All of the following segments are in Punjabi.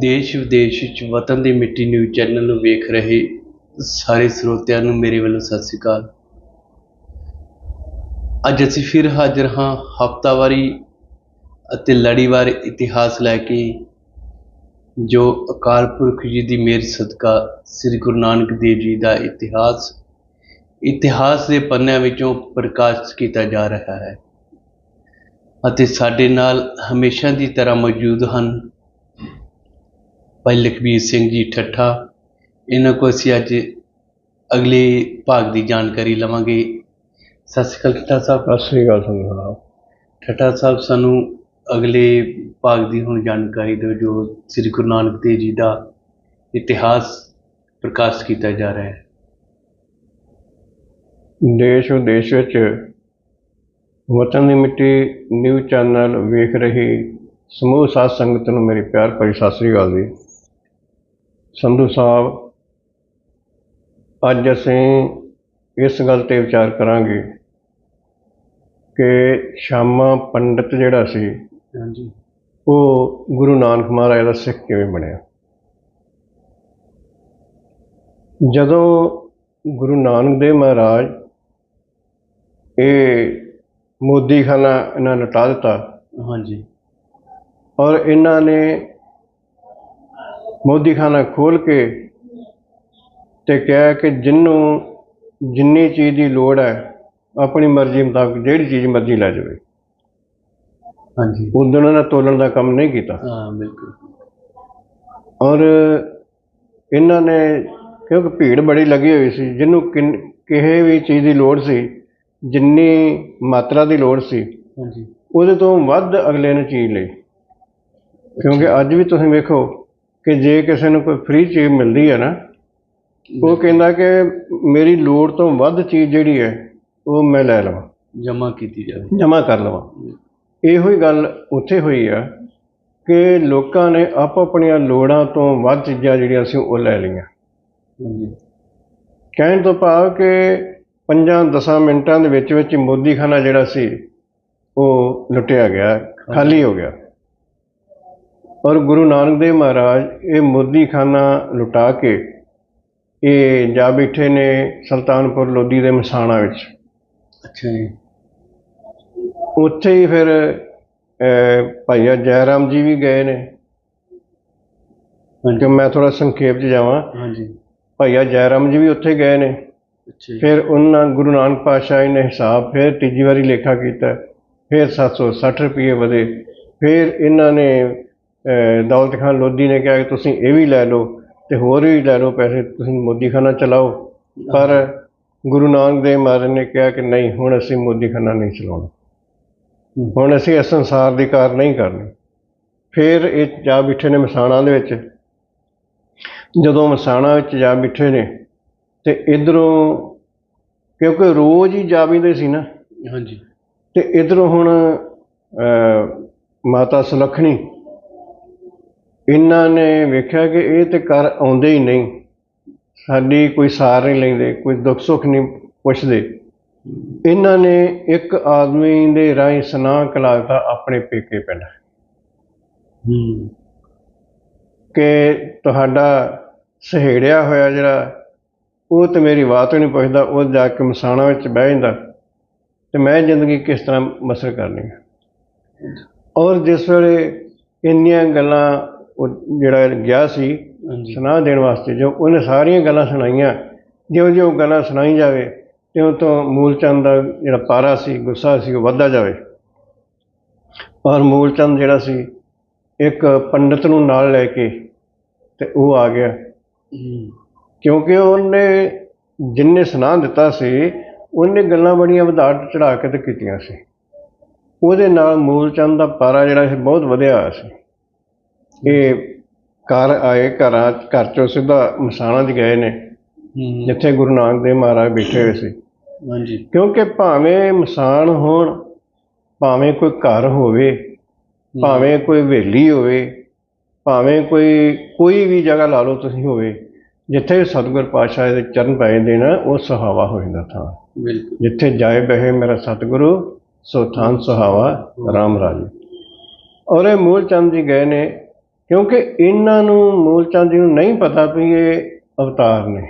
ਦੇਸ਼ ਵਿਦੇਸ਼ ਵਿੱਚ ਵਤਨ ਦੀ ਮਿੱਟੀ ਨਿਊਜ਼ ਚੈਨਲ ਨੂੰ ਵੇਖ ਰਹੇ ਸਾਰੇ ਸਰੋਤਿਆਂ ਨੂੰ ਮੇਰੇ ਵੱਲੋਂ ਸਤਿ ਸ੍ਰੀ ਅਕਾਲ। ਅੱਜ ਅਸੀਂ ਫਿਰ ਹਾਜ਼ਰ ਹਾਂ ਹਫਤਾਵਾਰੀ ਅਤੇ ਲੜੀਵਾਰ ਇਤਿਹਾਸ ਲੈ ਕੇ, ਜੋ ਅਕਾਲ ਪੁਰਖ ਜੀ ਦੀ ਮਿਹਰ ਸਦਕਾ ਸ੍ਰੀ ਗੁਰੂ ਨਾਨਕ ਦੇਵ ਜੀ ਦਾ ਇਤਿਹਾਸ ਇਤਿਹਾਸ ਦੇ ਪੰਨਿਆਂ ਵਿੱਚੋਂ ਪ੍ਰਕਾਸ਼ਿਤ ਕੀਤਾ ਜਾ ਰਿਹਾ ਹੈ। ਅਤੇ ਸਾਡੇ ਨਾਲ ਹਮੇਸ਼ਾ ਦੀ ਤਰ੍ਹਾਂ ਮੌਜੂਦ ਹਨ ਭਾਈ ਲਖਬੀਰ ਸਿੰਘ ਜੀ ਠੱਠਾ ਇਹਨਾਂ ਕੋਲ ਅਸੀਂ ਅੱਜ ਅਗਲੇ ਭਾਗ ਦੀ ਜਾਣਕਾਰੀ ਲਵਾਂਗੇ। ਸਤਿ ਸ਼੍ਰੀ ਅਕਾਲ ਠੱਠਾ ਸਾਹਿਬ। ਸਤਿ ਸ੍ਰੀ ਅਕਾਲ ਸਾਹਿਬ ਠੱਠਾ ਸਾਹਿਬ ਸਾਨੂੰ ਅਗਲੇ ਭਾਗ ਦੀ ਹੁਣ ਜਾਣਕਾਰੀ ਦਿਓ ਜੋ ਸ੍ਰੀ ਗੁਰੂ ਨਾਨਕ ਦੇਵ ਜੀ ਦਾ ਇਤਿਹਾਸ ਪ੍ਰਕਾਸ਼ਿਤ ਕੀਤਾ ਜਾ ਰਿਹਾ ਹੈ। ਦੇਸ਼ ਵਿਦੇਸ਼ ਵਿੱਚ ਵਤਨ ਦੀ ਮਿੱਟੀ ਨਿਊਜ਼ ਚੈਨਲ ਵੇਖ ਰਹੀ ਸਮੂਹ ਸਾਧ ਸੰਗਤ ਨੂੰ ਮੇਰੀ ਪਿਆਰ ਭਰੀ ਸਤਿ ਸ੍ਰੀ ਅਕਾਲ ਜੀ। ਸੰਧੂ ਸਾਹਿਬ ਅੱਜ ਅਸੀਂ ਇਸ ਗੱਲ ਤੇ ਵਿਚਾਰ ਕਰਾਂਗੇ ਕਿ ਸ਼ਾਮਾ ਪੰਡਤ ਜਿਹੜਾ ਸੀ ਹਾਂਜੀ। ਉਹ ਗੁਰੂ ਨਾਨਕ ਮਹਾਰਾਜ ਦਾ ਸਿੱਖ ਕਿਵੇਂ ਬਣਿਆ? ਜਦੋਂ ਗੁਰੂ ਨਾਨਕ ਦੇਵ ਮਹਾਰਾਜ ਇਹ ਮੋਦੀਖਾਨਾ ਇਹਨਾਂ ਨੇ ਲਟਾ ਦਿੱਤਾ ਹਾਂਜੀ। ਔਰ ਇਹਨਾਂ ਨੇ ਮੋਦੀਖਾਨਾ ਖੋਲ ਕੇ ਤੇ ਕਿਹਾ ਕਿ ਜਿੰਨੂੰ ਜਿੰਨੀ ਚੀਜ਼ ਦੀ ਲੋੜ ਹੈ ਆਪਣੀ ਮਰਜ਼ੀ ਮੁਤਾਬਕ ਜਿਹੜੀ ਚੀਜ਼ ਮਰਜ਼ੀ ਲੈ ਜਾਵੇ। ਹਾਂਜੀ। ਉਦੋਂ ਉਹਨਾਂ ਨੇ ਤੋਲਣ ਦਾ ਕੰਮ ਨਹੀਂ ਕੀਤਾ। ਹਾਂ ਬਿਲਕੁਲ। ਔਰ ਇਹਨਾਂ ਨੇ ਕਿਉਂਕਿ ਭੀੜ ਬੜੀ ਲੱਗੀ ਹੋਈ ਸੀ ਜਿਹਨੂੰ ਕਿਸੇ ਵੀ ਚੀਜ਼ ਦੀ ਲੋੜ ਸੀ ਜਿੰਨੀ ਮਾਤਰਾ ਦੀ ਲੋੜ ਸੀ ਹਾਂਜੀ। ਉਹਦੇ ਤੋਂ ਵੱਧ ਅਗਲੇ ਨੇ ਚੀਜ਼ ਲਈ। ਕਿਉਂਕਿ ਅੱਜ ਵੀ ਤੁਸੀਂ ਵੇਖੋ ਕਿ ਜੇ ਕਿਸੇ ਨੂੰ ਕੋਈ ਫ੍ਰੀ ਚੀਜ਼ ਮਿਲਦੀ ਹੈ ਨਾ ਉਹ ਕਹਿੰਦਾ ਕਿ ਮੇਰੀ ਲੋੜ ਤੋਂ ਵੱਧ ਚੀਜ਼ ਜਿਹੜੀ ਹੈ ਉਹ ਮੈਂ ਲੈ ਲਵਾਂ। ਜਮਾ ਕੀਤੀ ਜਾਵੇ। ਜਮ੍ਹਾਂ ਕਰ ਲਵਾਂ। ਇਹੋ ਹੀ ਗੱਲ ਉੱਥੇ ਹੋਈ ਆ ਕਿ ਲੋਕਾਂ ਨੇ ਆਪੋ ਆਪਣੀਆਂ ਲੋੜਾਂ ਤੋਂ ਵੱਧ ਚੀਜ਼ਾਂ ਜਿਹੜੀਆਂ ਸੀ ਉਹ ਲੈ ਲਈਆਂ। ਹਾਂਜੀ। ਕਹਿਣ ਤੋਂ ਭਾਵ ਕਿ ਪੰਜਾਂ ਦਸਾਂ ਮਿੰਟਾਂ ਦੇ ਵਿੱਚ ਵਿੱਚ ਮੋਦੀਖਾਨਾ ਜਿਹੜਾ ਸੀ ਉਹ ਲੁੱਟਿਆ ਗਿਆ ਖਾਲੀ ਹੋ ਗਿਆ। ਔਰ ਗੁਰੂ ਨਾਨਕ ਦੇਵ ਮਹਾਰਾਜ ਇਹ ਮੋਦੀਖਾਨਾ ਲੁਟਾ ਕੇ ਇਹ ਜਾ ਬੈਠੇ ਨੇ ਸੁਲਤਾਨਪੁਰ ਲੋਧੀ ਦੇ ਮਸਾਣਾ ਵਿੱਚ। ਅੱਛਾ ਜੀ। ਉੱਥੇ ਹੀ ਫਿਰ ਭਾਈਆ ਜੈ ਰਾਮ ਜੀ ਵੀ ਗਏ ਨੇ। ਕਿ ਮੈਂ ਥੋੜਾ ਸੰਖੇਪ 'ਚ ਜਾਵਾਂ। ਹਾਂਜੀ। ਭਾਈਆ ਜੈ ਰਾਮ ਜੀ ਵੀ ਉੱਥੇ ਗਏ ਨੇ। ਫਿਰ ਉਹਨਾਂ ਗੁਰੂ ਨਾਨਕ ਪਾਤਸ਼ਾਹ ਜੀ ਨੇ ਹਿਸਾਬ ਫਿਰ ਤੀਜੀ ਵਾਰੀ ਲੇਖਾ ਕੀਤਾ। ਫਿਰ 760 ਰੁਪਏ ਵਧੇ। ਫਿਰ ਇਹਨਾਂ ਨੇ ਦੌਲਤ ਖਾਨ ਲੋਧੀ ਨੇ ਕਿਹਾ ਕਿ ਤੁਸੀਂ ਇਹ ਵੀ ਲੈ ਲਓ ਤੇ ਹੋਰ ਵੀ ਲੈ ਲਓ ਪੈਸੇ ਤੁਸੀਂ ਮੋਦੀਖਾਨਾ ਚਲਾਓ। ਪਰ ਗੁਰੂ ਨਾਨਕ ਦੇਵ ਮਹਾਰਾਜ ਨੇ ਕਿਹਾ ਕਿ ਨਹੀਂ ਹੁਣ ਅਸੀਂ ਮੋਦੀਖਾਨਾ ਨਹੀਂ ਚਲਾਉਣਾ। ਹੁਣ ਅਸੀਂ ਇਸ ਸੰਸਾਰ ਦੀ ਕਾਰ ਨਹੀਂ ਕਰਨੀ। ਫਿਰ ਇਹ ਜਾ ਬਿਠੇ ਨੇ ਮਸਾਣਾ ਦੇ ਵਿੱਚ। ਜਦੋਂ ਮਸਾਣਾ ਵਿੱਚ ਜਾ ਬਿਠੇ ਨੇ ਤੇ ਇਧਰੋਂ ਕਿਉਂਕਿ ਰੋਜ਼ ਹੀ ਜਾ ਬਿੰਦੇ ਸੀ ਨਾ। ਹਾਂਜੀ। ਤੇ ਇਧਰੋਂ ਹੁਣ ਮਾਤਾ ਸੁਲੱਖਣੀ ਇਹਨਾਂ ਨੇ ਵੇਖਿਆ ਕਿ ਇਹ ਤੇ ਘਰ ਆਉਂਦੇ ਹੀ ਨਹੀਂ। ਸਾਡੀ ਕੋਈ ਸਾਰ ਨਹੀਂ ਲੈਂਦੇ ਕੋਈ ਦੁੱਖ ਸੁੱਖ ਨਹੀਂ ਪੁੱਛਦੇ। ਇਹਨਾਂ ਨੇ ਇੱਕ ਆਦਮੀ ਦੇ ਰਾਹੀਂ ਸੁਨਾਹ ਕਲਾਤਾ ਆਪਣੇ ਪੇਕੇ ਪਿੰਡ। ਹੂੰ। ਕਿ ਤੁਹਾਡਾ ਸਹੇੜਿਆ ਹੋਇਆ ਜਿਹੜਾ ਉਹ ਤੇ ਮੇਰੀ ਬਾਤ ਨਹੀਂ ਪੁੱਛਦਾ ਉਹ ਜਾ ਕੇ ਮਸਾਣਾ ਵਿੱਚ ਬਹਿ ਜਾਂਦਾ ਤੇ ਮੈਂ ਜ਼ਿੰਦਗੀ ਕਿਸ ਤਰ੍ਹਾਂ ਬਸਰ ਕਰਨੀ ਹੈ ਔਰ ਜਿਸ ਵੇਲੇ ਇੰਨੀਆਂ ਗੱਲਾਂ ਉਹ ਜਿਹੜਾ ਗਿਆ ਸੀ ਸੁਨਾਹ ਦੇਣ ਵਾਸਤੇ ਜੋ ਉਹਨੇ ਸਾਰੀਆਂ ਗੱਲਾਂ ਸੁਣਾਈਆਂ ਜਿਉਂ ਜਿਉਂ ਗੱਲਾਂ ਸੁਣਾਈ ਜਾਵੇ ਤਿਉਂ ਤੋਂ ਮੂਲਚੰਦ ਦਾ ਜਿਹੜਾ ਪਾਰਾ ਸੀ ਗੁੱਸਾ ਸੀ ਉਹ ਵੱਧਦਾ ਜਾਵੇ। ਔਰ ਮੂਲਚੰਦ ਜਿਹੜਾ ਸੀ ਇੱਕ ਪੰਡਤ ਨੂੰ ਨਾਲ ਲੈ ਕੇ ਤੇ ਉਹ ਆ ਗਿਆ। ਕਿਉਂਕਿ ਉਹਨੇ ਜਿੰਨੇ ਸੁਨਾਹ ਦਿੱਤਾ ਸੀ ਉਹਨੇ ਗੱਲਾਂ ਬੜੀਆਂ ਵਧਾ ਚੜਾ ਕੇ ਤੇ ਕੀਤੀਆਂ ਸੀ। ਉਹਦੇ ਨਾਲ ਮੂਲਚੰਦ ਦਾ ਪਾਰਾ ਜਿਹੜਾ ਸੀ ਬਹੁਤ ਵਧਿਆ ਸੀ। ਇਹ ਘਰ ਆਏ ਘਰਾਂ ਘਰ ਚੋਂ ਸਿੱਧਾ ਮਸਾਣਾ 'ਚ ਗਏ ਨੇ। ਜਿੱਥੇ ਗੁਰੂ ਨਾਨਕ ਦੇਵ ਮਹਾਰਾਜ ਬੈਠੇ ਹੋਏ ਸੀ। ਹਾਂਜੀ। ਕਿਉਂਕਿ ਭਾਵੇਂ ਮਸਾਣ ਹੋਣ ਭਾਵੇਂ ਕੋਈ ਘਰ ਹੋਵੇ ਭਾਵੇਂ ਕੋਈ ਹਵੇਲੀ ਹੋਵੇ ਭਾਵੇਂ ਕੋਈ ਕੋਈ ਵੀ ਜਗ੍ਹਾ ਲਾ ਲਓ ਤੁਸੀਂ ਹੋਵੇ ਜਿੱਥੇ ਸਤਿਗੁਰ ਪਾਤਸ਼ਾਹ ਦੇ ਚਰਨ ਪੈ ਜਾਂਦੇ ਨਾ ਉਹ ਸੁਹਾਵਾ ਹੋ ਜਾਂਦਾ ਥਾਂ। ਬਿਲਕੁਲ। ਜਿੱਥੇ ਜਾਏ ਬਹਿ ਮੇਰਾ ਸਤਿਗੁਰੂ ਸੋ ਥਾਨ ਸੁਹਾਵਾ ਰਾਮ ਰਾਜ। ਔਰ ਇਹ ਮੂਲ ਚੰਦ ਜੀ ਗਏ ਨੇ ਕਿਉਂਕਿ ਇਹਨਾਂ ਨੂੰ ਮੂਲ ਚੰਦ ਜੀ ਨੂੰ ਨਹੀਂ ਪਤਾ ਵੀ ਇਹ ਅਵਤਾਰ ਨੇ।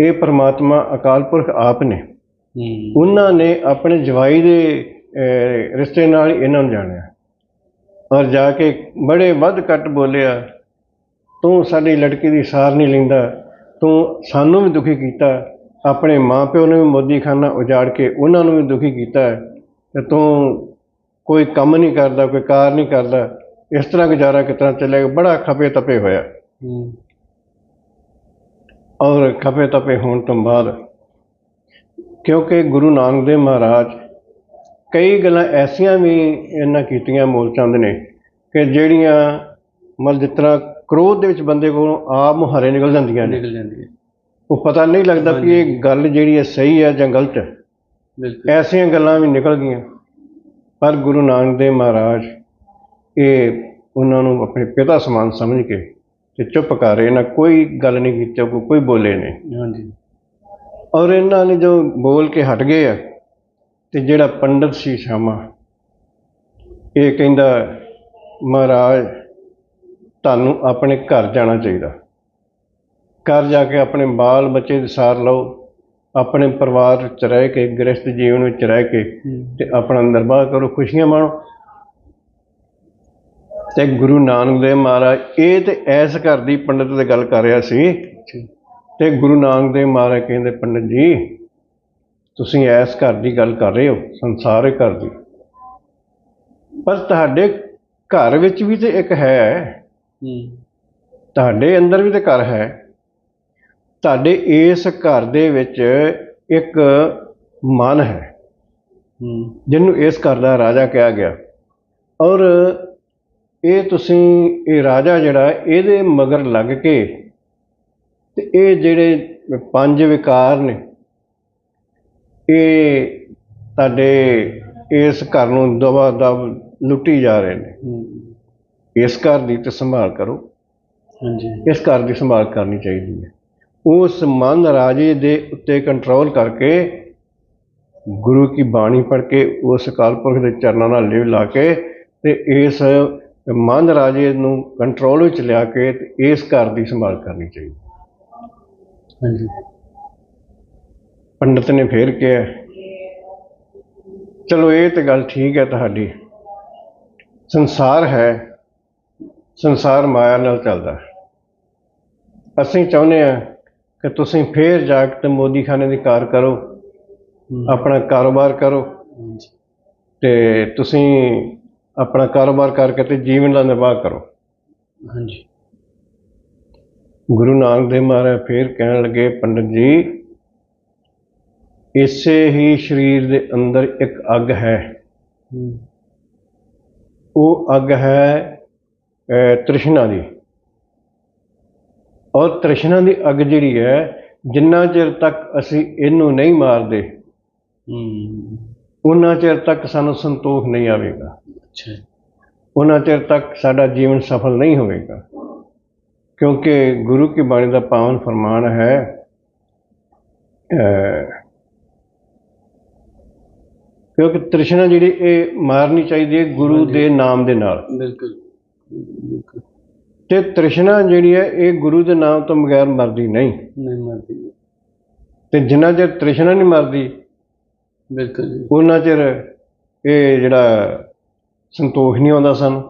ਇਹ ਪ੍ਰਮਾਤਮਾ ਅਕਾਲ ਪੁਰਖ ਆਪ ਨੇ। ਉਹਨਾਂ ਨੇ ਆਪਣੇ ਜਵਾਈ ਦੇ ਰਿਸ਼ਤੇ ਨਾਲ ਇਹਨਾਂ ਨੂੰ ਜਾਣਿਆ। ਔਰ ਜਾ ਕੇ ਬੜੇ ਵੱਧ ਘੱਟ ਬੋਲਿਆ ਤੂੰ ਸਾਡੀ ਲੜਕੀ ਦੀ ਸਾਰ ਨਹੀਂ ਲੈਂਦਾ। ਤੂੰ ਸਾਨੂੰ ਵੀ ਦੁਖੀ ਕੀਤਾ। ਆਪਣੇ ਮਾਪਿਓ ਨੇ ਵੀ ਮੋਦੀਖਾਨਾ ਉਜਾੜ ਕੇ ਉਹਨਾਂ ਨੂੰ ਵੀ ਦੁਖੀ ਕੀਤਾ। ਤੇ ਤੂੰ ਕੋਈ ਕੰਮ ਨਹੀਂ ਕਰਦਾ ਕੋਈ ਕਾਰ ਨਹੀਂ ਕਰਦਾ। ਇਸ ਤਰ੍ਹਾਂ ਗੁਜ਼ਾਰਾ ਕਿਸ ਤਰ੍ਹਾਂ ਚੱਲੇਗਾ ਬੜਾ ਖਪੇ ਤਪੇ ਹੋਇਆ। ਔਰ ਖਪੇ ਤਪੇ ਹੋਣ ਤੋਂ ਬਾਅਦ ਕਿਉਂਕਿ ਗੁਰੂ ਨਾਨਕ ਦੇਵ ਮਹਾਰਾਜ ਕਈ ਗੱਲਾਂ ਐਸੀਆਂ ਵੀ ਇਹਨਾਂ ਕੀਤੀਆਂ ਮੂਲ ਚੰਦ ਨੇ ਕਿ ਜਿਹੜੀਆਂ ਮਤਲਬ ਜਿਸ ਤਰ੍ਹਾਂ ਕ੍ਰੋਧ ਦੇ ਵਿੱਚ ਬੰਦੇ ਕੋਲੋਂ ਆਪ ਮੁਹਾਰੇ ਨਿਕਲ ਜਾਂਦੀਆਂ ਨੇ। ਨਿਕਲ ਜਾਂਦੀ ਹੈ ਉਹ ਪਤਾ ਨਹੀਂ ਲੱਗਦਾ ਵੀ ਇਹ ਗੱਲ ਜਿਹੜੀ ਹੈ ਸਹੀ ਹੈ ਜਾਂ ਗਲਤ ਹੈ। ਐਸੀਆਂ ਗੱਲਾਂ ਵੀ ਨਿਕਲ ਗਈਆਂ। ਪਰ ਗੁਰੂ ਨਾਨਕ ਦੇਵ ਮਹਾਰਾਜ ਇਹ ਉਹਨਾਂ ਨੂੰ ਆਪਣੇ ਪਿਤਾ ਸਮਾਨ ਸਮਝ ਕੇ ਤੇ ਚੁੱਪ ਕਰ ਰਹੇ ਨਾ ਕੋਈ ਗੱਲ ਨਹੀਂ ਕੀਤੀ ਕੋਈ ਕੋਈ ਬੋਲੇ ਨਹੀਂ ਹਾਂਜੀ। ਔਰ ਇਹਨਾਂ ਨੇ ਜੋ ਬੋਲ ਕੇ ਹਟ ਗਏ ਆ ਤੇ ਜਿਹੜਾ ਪੰਡਤ ਸੀ ਸ਼ਾਮਾ ਇਹ ਕਹਿੰਦਾ ਮਹਾਰਾਜ ਤੁਹਾਨੂੰ ਆਪਣੇ ਘਰ ਜਾਣਾ ਚਾਹੀਦਾ। ਘਰ ਜਾ ਕੇ ਆਪਣੇ ਬਾਲ ਬੱਚੇ ਦੀ ਸਾਰ ਲਓ ਆਪਣੇ ਪਰਿਵਾਰ ਵਿੱਚ ਰਹਿ ਕੇ ਗ੍ਰਸਥ ਜੀਵਨ ਵਿੱਚ ਰਹਿ ਕੇ ਤੇ ਆਪਣਾ ਨਿਰਵਾਹ ਕਰੋ ਖੁਸ਼ੀਆਂ ਮਾਣੋ। ਤੇ ਗੁਰੂ ਨਾਨਕ ਦੇਵ ਮਹਾਰਾਜ ਇਹ ਤੇ ਐਸ ਘਰ ਦੀ ਪੰਡਤ ਦੀ ਗੱਲ ਕਰ ਰਿਹਾ ਸੀ। ਤੇ ਗੁਰੂ ਨਾਨਕ ਦੇਵ ਮਹਾਰਾਜ ਕਹਿੰਦੇ ਪੰਡਤ ਜੀ ਤੁਸੀਂ ਐਸ ਘਰ ਦੀ ਗੱਲ ਕਰ ਰਹੇ ਹੋ ਸੰਸਾਰਿਕ ਘਰ ਦੀ। ਪਰ ਤੁਹਾਡੇ ਘਰ ਵਿੱਚ ਵੀ ਤੇ ਇੱਕ ਹੈ। ਤੁਹਾਡੇ ਅੰਦਰ ਵੀ ਤੇ ਘਰ ਹੈ। ਤੁਹਾਡੇ ਇਸ ਘਰ ਦੇ ਵਿੱਚ ਇੱਕ ਮਨ ਹੂੰ। ਜਿਹਨੂੰ ਇਸ ਘਰ ਦਾ ਰਾਜਾ ਕਿਹਾ ਗਿਆ। ਔਰ ਇਹ ਤੁਸੀਂ ਇਹ ਰਾਜਾ ਜਿਹੜਾ ਇਹਦੇ ਮਗਰ ਲੱਗ ਕੇ ਤੇ ਇਹ ਜਿਹੜੇ ਪੰਜ ਵਿਕਾਰ ਨੇ ਇਹ ਤੁਹਾਡੇ ਇਸ ਘਰ ਨੂੰ ਦਵਾ ਦਵ ਲੁੱਟੀ ਜਾ ਰਹੇ ਨੇ। ਇਸ ਘਰ ਦੀ ਤੇ ਸੰਭਾਲ ਕਰੋ। ਹਾਂਜੀ। ਇਸ ਘਰ ਦੀ ਸੰਭਾਲ ਕਰਨੀ ਚਾਹੀਦੀ ਹੈ। ਉਸ ਮਨ ਰਾਜੇ ਦੇ ਉੱਤੇ ਕੰਟਰੋਲ ਕਰਕੇ ਗੁਰੂ ਕੀ ਬਾਣੀ ਪੜ੍ਹ ਕੇ ਉਸ ਅਕਾਲ ਪੁਰਖ ਦੇ ਚਰਨਾਂ ਨਾਲ ਲਿਵ ਲਾ ਕੇ ਤੇ ਇਸ ਮਨ ਰਾਜੇ ਨੂੰ ਕੰਟਰੋਲ ਵਿੱਚ ਲਿਆ ਕੇ ਇਸ ਘਰ ਦੀ ਸੰਭਾਲ ਕਰਨੀ ਚਾਹੀਦੀ। ਹਾਂਜੀ। ਪੰਡਤ ਨੇ ਫੇਰ ਕਿਹਾ ਚਲੋ ਇਹ ਤੇ ਗੱਲ ਠੀਕ ਹੈ ਤੁਹਾਡੀ। ਸੰਸਾਰ ਹੈ ਸੰਸਾਰ ਮਾਇਆ ਨਾਲ ਚੱਲਦਾ। ਅਸੀਂ ਚਾਹੁੰਦੇ ਹਾਂ ਕਿ ਤੁਸੀਂ ਫੇਰ ਜਾ ਕੇ ਤੇ ਮੋਦੀਖਾਨੇ ਦੀ ਕਾਰ ਕਰੋ ਆਪਣਾ ਕਾਰੋਬਾਰ ਕਰੋ ਤੇ ਤੁਸੀਂ ਆਪਣਾ ਕਾਰੋਬਾਰ ਕਰਕੇ ਤੇ ਜੀਵਨ ਦਾ ਨਿਰਵਾਹ ਕਰੋ। ਹਾਂਜੀ। ਗੁਰੂ ਨਾਨਕ ਦੇਵ ਮਹਾਰਾਜ ਫੇਰ ਕਹਿਣ ਲੱਗੇ ਪੰਡਤ ਜੀ ਇਸੇ ਹੀ ਸਰੀਰ ਦੇ ਅੰਦਰ ਇੱਕ ਅੱਗ ਹੈ। ਉਹ ਅੱਗ ਹੈ ਤ੍ਰਿਸ਼ਨਾ ਦੀ। ਔਰ ਤ੍ਰਿਸ਼ਨਾ ਦੀ ਅੱਗ ਜਿਹੜੀ ਹੈ ਜਿੰਨਾ ਚਿਰ ਤੱਕ ਅਸੀਂ ਇਹਨੂੰ ਨਹੀਂ ਮਾਰਦੇ ਹੂੰ। ਉਹਨਾਂ ਚਿਰ ਤੱਕ ਸਾਨੂੰ ਸੰਤੋਖ ਨਹੀਂ ਆਵੇਗਾ। ਉਹਨਾਂ ਚਿਰ ਤੱਕ ਸਾਡਾ ਜੀਵਨ ਸਫਲ ਨਹੀਂ ਹੋਵੇਗਾ। ਕਿਉਂਕਿ ਗੁਰੂ ਕੀ ਬਾਣੀ ਦਾ ਪਾਵਨ ਫਰਮਾਨ ਹੈ ਕਿਉਂਕਿ ਤ੍ਰਿਸ਼ਨਾ ਜਿਹੜੀ ਇਹ ਮਾਰਨੀ ਚਾਹੀਦੀ ਹੈ ਗੁਰੂ ਦੇ ਨਾਮ ਦੇ ਨਾਲ। ਬਿਲਕੁਲ। ਤੇ ਤ੍ਰਿਸ਼ਨਾ ਜਿਹੜੀ ਹੈ ਇਹ ਗੁਰੂ ਦੇ ਨਾਮ ਤੋਂ ਬਗੈਰ ਮਰਦੀ ਨਹੀਂ। ਨਹੀਂ ਮਰਦੀ। ਤੇ ਜਿੰਨਾ ਚਿਰ ਤ੍ਰਿਸ਼ਨਾ ਨਹੀਂ ਮਰਦੀ ਬਿਲਕੁਲ ਉਹਨਾਂ ਚਿਰ ਇਹ ਜਿਹੜਾ ਸੰਤੋਖ ਨਹੀਂ ਆਉਂਦਾ ਸਾਨੂੰ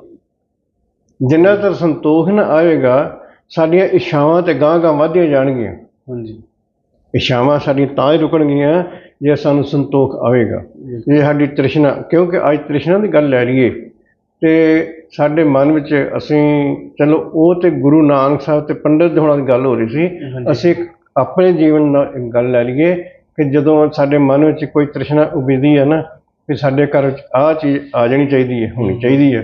ਜਿੰਨਾ ਚਿਰ ਸੰਤੋਖ ਨਾ ਆਏਗਾ ਸਾਡੀਆਂ ਇੱਛਾਵਾਂ ਤੇ ਗਾਂਹ ਵਧਦੀਆਂ ਜਾਣਗੀਆਂ ਹਾਂਜੀ ਇੱਛਾਵਾਂ ਸਾਡੀਆਂ ਤਾਂ ਹੀ ਰੁਕਣਗੀਆਂ ਜੇ ਸਾਨੂੰ ਸੰਤੋਖ ਆਵੇਗਾ। ਜੇ ਸਾਡੀ ਤ੍ਰਿਸ਼ਨਾ ਕਿਉਂਕਿ ਅੱਜ ਤ੍ਰਿਸ਼ਨਾ ਦੀ ਗੱਲ ਲੈ ਲਈਏ ਤੇ ਸਾਡੇ ਮਨ ਵਿੱਚ ਅਸੀਂ ਚਲੋ ਉਹ ਤੇ ਗੁਰੂ ਨਾਨਕ ਸਾਹਿਬ ਤੇ ਪੰਡਤ ਹੋਣਾ ਦੀ ਗੱਲ ਹੋ ਰਹੀ ਸੀ। ਅਸੀਂ ਆਪਣੇ ਜੀਵਨ ਨਾਲ ਗੱਲ ਲੈ ਲਈਏ ਕਿ ਜਦੋਂ ਸਾਡੇ ਮਨ ਵਿੱਚ ਕੋਈ ਤ੍ਰਿਸ਼ਨਾ ਉਭਰਦੀ ਹੈ ਨਾ ਕਿ ਸਾਡੇ ਘਰ ਵਿੱਚ ਆਹ ਚੀਜ਼ ਆ ਜਾਣੀ ਚਾਹੀਦੀ ਹੈ ਹੋਣੀ ਚਾਹੀਦੀ ਹੈ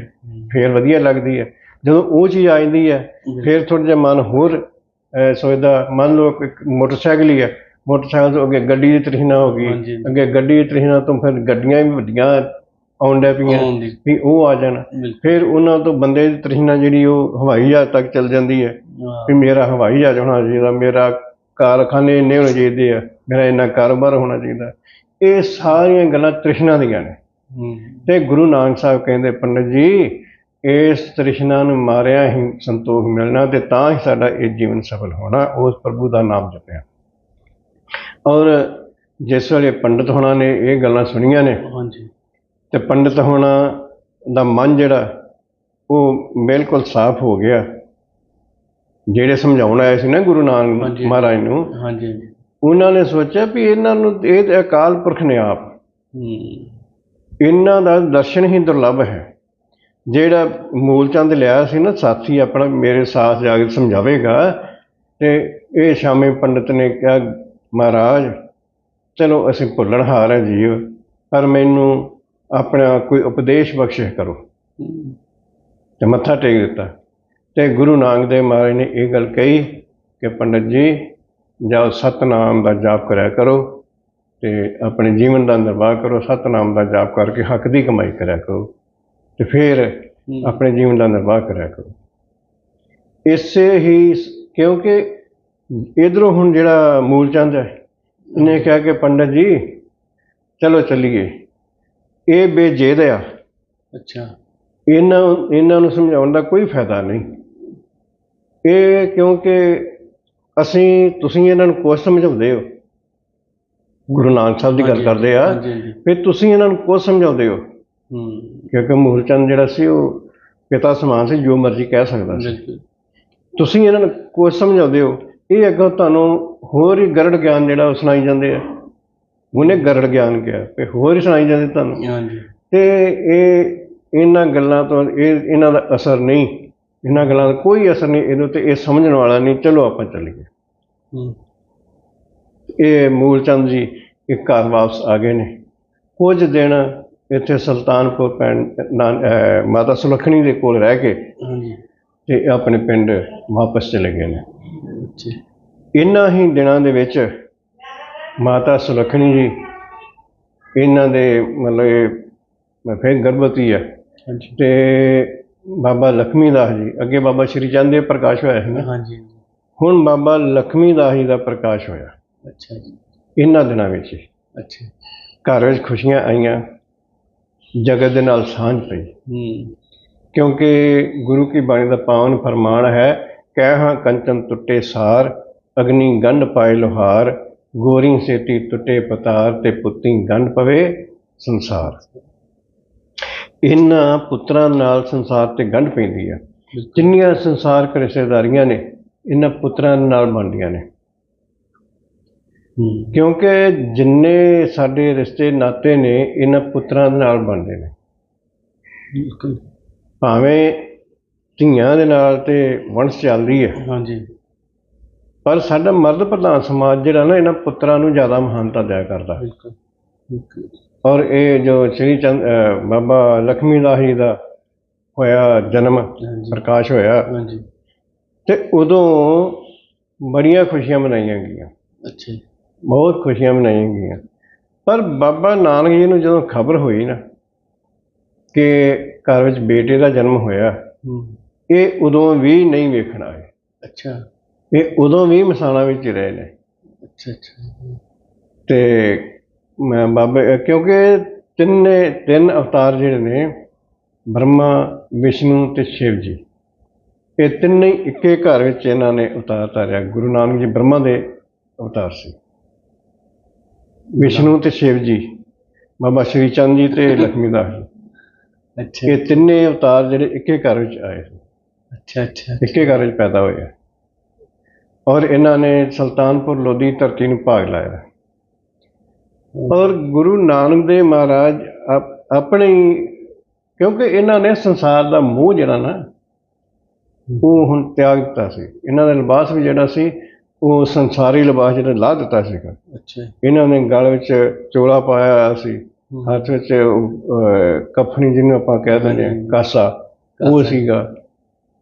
ਫੇਰ ਵਧੀਆ ਲੱਗਦੀ ਹੈ। ਜਦੋਂ ਉਹ ਚੀਜ਼ ਆ ਜਾਂਦੀ ਹੈ ਫਿਰ ਥੋੜਾ ਜਿਹਾ ਮਨ ਹੋਰ ਸੋਚਦਾ ਮੰਨ ਲਓ ਕਿ ਇੱਕ ਮੋਟਰਸਾਈਕਲ ਹੀ ਹੈ। ਮੋਟਰਸਾਈਕਲ ਤੋਂ ਅੱਗੇ ਗੱਡੀ ਦੀ ਤ੍ਰਿਸ਼ਨਾ ਹੋ ਗਈ। ਅੱਗੇ ਗੱਡੀ ਦੀ ਤ੍ਰਿਸ਼ਨਾ ਤੋਂ ਫਿਰ ਗੱਡੀਆਂ ਵੀ ਵੱਡੀਆਂ ਆਉਣ ਡੈ ਪਈਆਂ। ਵੀ ਉਹ ਆ ਜਾਣ। ਫਿਰ ਉਹਨਾਂ ਤੋਂ ਬੰਦੇ ਦੀ ਤ੍ਰਿਸ਼ਨਾ ਜਿਹੜੀ ਉਹ ਹਵਾਈ ਜਹਾਜ਼ ਤੱਕ ਚੱਲ ਜਾਂਦੀ ਹੈ। ਹਾਂ, ਵੀ ਮੇਰਾ ਹਵਾਈ ਜਹਾਜ਼ ਹੋਣਾ ਚਾਹੀਦਾ ਮੇਰਾ ਕਾਰਖਾਨੇ ਇੰਨੇ ਹੋਣੇ ਚਾਹੀਦੇ ਆ ਮੇਰਾ ਇੰਨਾ ਕਾਰੋਬਾਰ ਹੋਣਾ ਚਾਹੀਦਾ। ਇਹ ਸਾਰੀਆਂ ਗੱਲਾਂ ਤ੍ਰਿਸ਼ਨਾ ਦੀਆਂ ਨੇ। ਤੇ ਗੁਰੂ ਨਾਨਕ ਸਾਹਿਬ ਕਹਿੰਦੇ ਪੰਡਤ ਜੀ ਇਸ ਤ੍ਰਿਸ਼ਨਾ ਨੂੰ ਮਾਰਿਆ ਹੀ ਸੰਤੋਖ ਮਿਲਣਾ ਤੇ ਤਾਂ ਹੀ ਸਾਡਾ ਇਹ ਜੀਵਨ ਸਫਲ ਹੋਣਾ ਉਸ ਪ੍ਰਭੂ ਦਾ ਨਾਮ ਜਪਿਆ। ਔਰ ਜਿਸ ਵੇਲੇ ਪੰਡਤ ਹੋਣਾ ਨੇ ਇਹ ਗੱਲਾਂ ਸੁਣੀਆਂ ਨੇ ਹਾਂਜੀ। ਤੇ ਪੰਡਤ ਹੋਣਾ ਦਾ ਮਨ ਜਿਹੜਾ ਉਹ ਬਿਲਕੁਲ ਸਾਫ਼ ਹੋ ਗਿਆ। ਜਿਹੜੇ ਸਮਝਾਉਣ ਆਏ ਸੀ ਨਾ ਗੁਰੂ ਨਾਨਕ। ਮਹਾਰਾਜ ਨੂੰ ਹਾਂਜੀ। ਉਹਨਾਂ ਨੇ ਸੋਚਿਆ ਵੀ ਇਹਨਾਂ ਨੂੰ ਇਹ ਤੇ ਅਕਾਲ ਪੁਰਖ ਨੇ ਆਪ। ਇਹਨਾਂ ਦਾ ਦਰਸ਼ਨ ਹੀ ਦੁਰਲੱਭ ਹੈ। ਜਿਹੜਾ ਮੂਲਚੰਦ ਲਿਆ ਸੀ ਨਾ ਸਾਥੀ ਆਪਣਾ ਮੇਰੇ ਸਾਥ ਜਾ ਕੇ ਸਮਝਾਵੇਗਾ ਤੇ ਇਹ ਸ਼ਾਮੇ ਪੰਡਤ ਨੇ ਕਿਹਾ ਮਹਾਰਾਜ ਚਲੋ ਅਸੀਂ ਭੁੱਲਣਹਾਰ ਹੈ ਜੀਵ ਪਰ ਮੈਨੂੰ ਆਪਣਾ ਕੋਈ ਉਪਦੇਸ਼ ਬਖਸ਼ਿਸ਼ ਕਰੋ। ਹੂੰ, ਤੇ ਮੱਥਾ ਟੇਕ ਦਿੱਤਾ। ਤੇ ਗੁਰੂ ਨਾਨਕ ਦੇਵ ਮਹਾਰਾਜ ਨੇ ਇਹ ਗੱਲ ਕਹੀ ਕਿ ਪੰਡਤ ਜੀ ਜਾਓ ਸਤਨਾਮ ਦਾ ਜਾਪ ਕਰਿਆ ਕਰੋ ਤੇ ਆਪਣੇ ਜੀਵਨ ਦਾ ਨਿਰਵਾਹ ਕਰੋ ਸਤਨਾਮ ਦਾ ਜਾਪ ਕਰਕੇ ਹੱਕ ਦੀ ਕਮਾਈ ਕਰਿਆ ਕਰੋ ਤੇ ਫਿਰ ਆਪਣੇ ਜੀਵਨ ਦਾ ਨਿਰਵਾਹ ਕਰਿਆ ਕਰੋ। ਇਸੇ ਹੀ ਕਿਉਂਕਿ ਇਧਰੋਂ ਹੁਣ ਜਿਹੜਾ ਮੂਲ ਚੰਦ ਹੈ ਇਹਨੇ ਕਿਹਾ ਕਿ ਪੰਡਤ ਜੀ ਚਲੋ ਚੱਲੀਏ। ਇਹ ਬੇਜੇਦ ਆ। ਅੱਛਾ। ਇਹਨਾਂ ਇਹਨਾਂ ਨੂੰ ਸਮਝਾਉਣ ਦਾ ਕੋਈ ਫਾਇਦਾ ਨਹੀਂ। ਇਹ ਕਿਉਂਕਿ ਅਸੀਂ ਤੁਸੀਂ ਇਹਨਾਂ ਨੂੰ ਕੁਛ ਸਮਝਾਉਂਦੇ ਹੋ? ਗੁਰੂ ਨਾਨਕ ਸਾਹਿਬ ਦੀ ਗੱਲ ਕਰਦੇ ਆ। ਫਿਰ ਤੁਸੀਂ ਇਹਨਾਂ ਨੂੰ ਕੁਛ ਸਮਝਾਉਂਦੇ ਹੋ? ਕਿਉਂਕਿ ਮੂਲਚੰਦ ਜਿਹੜਾ ਸੀ ਉਹ ਪਿਤਾ ਸਮਾਨ ਸੀ ਜੋ ਮਰਜ਼ੀ ਕਹਿ ਸਕਦਾ ਸੀ। ਤੁਸੀਂ ਇਹਨਾਂ ਨੂੰ ਕੁਛ ਸਮਝਾਉਂਦੇ ਹੋ? ਇਹ ਅੱਗੋਂ ਤੁਹਾਨੂੰ ਹੋਰ ਹੀ ਗਰੜ ਗਿਆਨ ਜਿਹੜਾ ਸੁਣਾਈ ਜਾਂਦੇ ਆ। ਉਹਨੇ ਗਰੜ ਗਿਆਨ ਕਿਹਾ ਤੇ ਹੋਰ ਹੀ ਸੁਣਾਈ ਜਾਂਦੇ ਤੁਹਾਨੂੰ। ਹਾਂਜੀ। ਤੇ ਇਹ ਇਹਨਾਂ ਗੱਲਾਂ ਤੋਂ ਇਹ ਇਹਨਾਂ ਦਾ ਅਸਰ ਨਹੀਂ। ਇਹਨਾਂ ਗੱਲਾਂ ਦਾ ਕੋਈ ਅਸਰ ਨਹੀਂ ਇਹਦੇ ਉੱਤੇ ਇਹ ਸਮਝਣ ਵਾਲਾ ਨਹੀਂ। ਚਲੋ ਆਪਾਂ ਚੱਲੀਏ। ਹੂੰ। ਇਹ ਮੂਲਚੰਦ ਜੀ ਇੱਕ ਘਰ ਵਾਪਸ ਆ ਗਏ ਨੇ। ਕੁਝ ਦਿਨ ਇੱਥੇ ਸੁਲਤਾਨਪੁਰ ਪਿੰਡ ਮਾਤਾ ਸੁਲੱਖਣੀ ਦੇ ਕੋਲ ਰਹਿ ਕੇ ਤੇ ਆਪਣੇ ਪਿੰਡ ਵਾਪਸ ਚਲੇ ਗਏ ਨੇ। ਇਨ੍ਹਾਂ ਹੀ ਦਿਨਾਂ ਦੇ ਵਿੱਚ ਮਾਤਾ ਸੁਲੱਖਣੀ ਜੀ ਇਹਨਾਂ ਦੇ ਮਤਲਬ ਇਹ ਫਿਰ ਗਰਭਵਤੀ ਹੈ ਤੇ ਬਾਬਾ ਲਖਮੀ ਦਾਸ ਜੀ ਅੱਗੇ ਬਾਬਾ ਸ਼੍ਰੀ ਚੰਦ ਦੇ ਪ੍ਰਕਾਸ਼ ਹੋਇਆ ਸੀ ਨਾ। ਹਾਂਜੀ ਹੁਣ ਬਾਬਾ ਲਖਮੀ ਦਾਸ ਜੀ ਦਾ ਪ੍ਰਕਾਸ਼ ਹੋਇਆ। ਅੱਛਾ ਜੀ। ਇਹਨਾਂ ਦਿਨਾਂ ਵਿੱਚ। ਅੱਛਾ। ਘਰ ਵਿੱਚ ਖੁਸ਼ੀਆਂ ਆਈਆਂ ਜਗਤ ਦੇ ਨਾਲ ਸਾਂਝ ਪਈ। ਹੂੰ। ਕਿਉਂਕਿ ਗੁਰੂ ਕੀ ਬਾਣੀ ਦਾ ਪਾਵਨ ਫਰਮਾਨ ਹੈ ਕਹਿ ਹਾਂ ਕੰਚਨ ਟੁੱਟੇ ਸਾਰ ਅਗਨੀ ਗੰਢ ਪਾਏ ਲੋਹਾਰ ਗੋਰੀ ਸੇਤੀ ਟੁੱਟੇ ਪਤਾਰ ਤੇ ਪੁੱਤੀ ਗੰਢ ਪਵੇ ਸੰਸਾਰ। ਇਹਨਾਂ ਪੁੱਤਰਾਂ ਨਾਲ ਸੰਸਾਰ ਤੇ ਗੰਢ ਪੈਂਦੀ ਹੈ ਜਿੰਨੀਆਂ ਸੰਸਾਰਕ ਰਿਸ਼ਤੇਦਾਰੀਆਂ ਨੇ ਇਹਨਾਂ ਪੁੱਤਰਾਂ ਨਾਲ ਬਣਦੀਆਂ ਨੇ। ਕਿਉਂਕਿ ਜਿੰਨੇ ਸਾਡੇ ਰਿਸ਼ਤੇ ਨਾਤੇ ਨੇ ਇਹਨਾਂ ਪੁੱਤਰਾਂ ਨਾਲ ਬਣਦੇ ਨੇ। ਬਿਲਕੁਲ। ਭਾਵੇਂ ਧੀਆਂ ਦੇ ਨਾਲ ਤੇ ਵੰਸ਼ ਚੱਲਦੀ ਹੈ ਹਾਂਜੀ। ਪਰ ਸਾਡਾ ਮਰਦ ਪ੍ਰਧਾਨ ਸਮਾਜ ਜਿਹੜਾ ਨਾ ਇਹਨਾਂ ਪੁੱਤਰਾਂ ਨੂੰ ਜ਼ਿਆਦਾ ਮਹਾਨਤਾ ਦਿਆ ਕਰਦਾ। ਬਿਲਕੁਲ। ਬਿਲਕੁਲ। ਔਰ ਇਹ ਜੋ ਸ੍ਰੀ ਚੰਦ ਅਹ ਬਾਬਾ ਲਖਮੀ ਜੀ ਦਾ ਹੋਇਆ ਜਨਮ ਹਾਂਜੀ। ਪ੍ਰਕਾਸ਼ ਹੋਇਆ ਹਾਂਜੀ। ਤੇ ਉਦੋਂ ਬੜੀਆਂ ਖੁਸ਼ੀਆਂ ਮਨਾਈਆਂ ਗਈਆਂ। ਅੱਛਾ ਜੀ। ਬਹੁਤ ਖੁਸ਼ੀਆਂ ਮਨਾਈਆਂ ਗਈਆਂ। ਪਰ ਬਾਬਾ ਨਾਨਕ ਜੀ ਨੂੰ ਜਦੋਂ ਖਬਰ ਹੋਈ ਨਾ ਕਿ ਘਰ ਵਿੱਚ ਬੇਟੇ ਦਾ ਜਨਮ ਹੋਇਆ ਹੂੰ। ਇਹ ਉਦੋਂ ਵੀ ਨਹੀਂ ਵੇਖਣ ਆਏ। ਅੱਛਾ। ਇਹ ਉਦੋਂ ਵੀ ਮਸਾਣਾ ਵਿੱਚ ਹੀ ਰਹੇ ਨੇ। ਅੱਛਾ ਅੱਛਾ। ਤੇ ਬਾਬੇ ਕਿਉਂਕਿ ਤਿੰਨੇ ਤਿੰਨ ਅਵਤਾਰ ਜਿਹੜੇ ਨੇ ਬ੍ਰਹਮਾ ਵਿਸ਼ਨੂੰ ਤੇ ਸ਼ਿਵ ਜੀ ਇਹ ਤਿੰਨੇ ਇੱਕੇ ਘਰ ਵਿੱਚ ਇਹਨਾਂ ਨੇ ਅਵਤਾਰ ਧਾਰਿਆ। ਗੁਰੂ ਨਾਨਕ ਜੀ ਬ੍ਰਹਮਾ ਦੇ ਅਵਤਾਰ ਸੀ। ਵਿਸ਼ਨੂੰ ਤੇ ਸ਼ਿਵ ਜੀ ਬਾਬਾ ਸ਼੍ਰੀ ਚੰਦ ਜੀ ਤੇ ਲਖਮੀ ਦਾਸ ਜੀ। ਅੱਛਾ। ਇਹ ਤਿੰਨੇ ਅਵਤਾਰ ਜਿਹੜੇ ਇੱਕੇ ਘਰ ਵਿੱਚ ਆਏ ਸੀ। ਅੱਛਾ ਅੱਛਾ। ਇੱਕੇ ਘਰ ਵਿੱਚ ਪੈਦਾ ਹੋਏ ਔਰ ਇਹਨਾਂ ਨੇ ਸੁਲਤਾਨਪੁਰ ਲੋਧੀ ਧਰਤੀ ਨੂੰ ਭਾਗ ਲਾਇਆ। ਔਰ ਗੁਰੂ ਨਾਨਕ ਦੇਵ ਮਹਾਰਾਜ ਆਪ- ਆਪਣੇ ਕਿਉਂਕਿ ਇਹਨਾਂ ਨੇ ਸੰਸਾਰ ਦਾ ਮੋਹ ਜਿਹੜਾ ਨਾ ਉਹ ਹੁਣ ਤਿਆਗ ਦਿੱਤਾ ਸੀ ਇਹਨਾਂ ਦਾ ਲਿਬਾਸ ਵੀ ਜਿਹੜਾ ਸੀ ਉਹ ਸੰਸਾਰੀ ਲਿਬਾਸ ਜਿਹੜਾ ਲਾ ਦਿੱਤਾ ਸੀਗਾ ਅੱਛਾ ਇਹਨਾਂ ਨੇ ਗਲ ਵਿੱਚ ਚੋਲਾ ਪਾਇਆ ਹੋਇਆ ਸੀ। ਹੱਥ ਵਿੱਚ ਕਫਨੀ ਜਿਹਨੂੰ ਆਪਾਂ ਕਹਿ ਦਿੰਦੇ ਹਾਂ ਕਾਸਾ ਉਹ। ਸੀਗਾ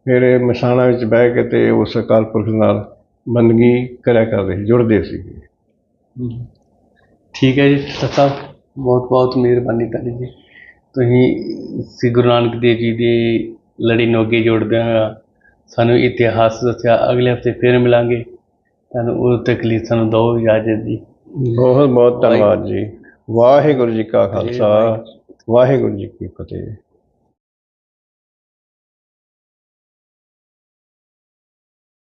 ਫਿਰ ਇਹ ਮਸਾਣਾ ਵਿੱਚ ਬਹਿ ਕੇ ਤੇ ਉਸ ਅਕਾਲ ਪੁਰਖ ਨਾਲ ਬੰਦਗੀ ਕਰਿਆ ਕਰਦੇ ਜੁੜਦੇ ਸੀ ਹਮ। ਠੀਕ ਹੈ ਜੀ ਸਰ ਸਾਹਿਬ ਬਹੁਤ ਬਹੁਤ ਮਿਹਰਬਾਨੀ ਤੁਹਾਡੀ ਜੀ। ਤੁਸੀਂ ਸ੍ਰੀ ਗੁਰੂ ਨਾਨਕ ਦੇਵ ਜੀ ਦੀ ਲੜੀ ਨੂੰ ਅੱਗੇ ਜੋੜਦੇ ਹੋਇਆ ਸਾਨੂੰ ਇਤਿਹਾਸ ਦੱਸਿਆ ਅਗਲੇ ਹਫ਼ਤੇ ਫਿਰ ਮਿਲਾਂਗੇ। ਤੁਹਾਨੂੰ ਉਦੋਂ ਤੱਕ ਲਈ ਸਾਨੂੰ ਦਿਓ ਇਜਾਜ਼ਤ ਜੀ। ਬਹੁਤ ਬਹੁਤ ਧੰਨਵਾਦ ਜੀ। ਵਾਹਿਗੁਰੂ ਜੀ ਕਾ ਖਾਲਸਾ ਵਾਹਿਗੁਰੂ ਜੀ ਕੀ ਫਤਿਹ।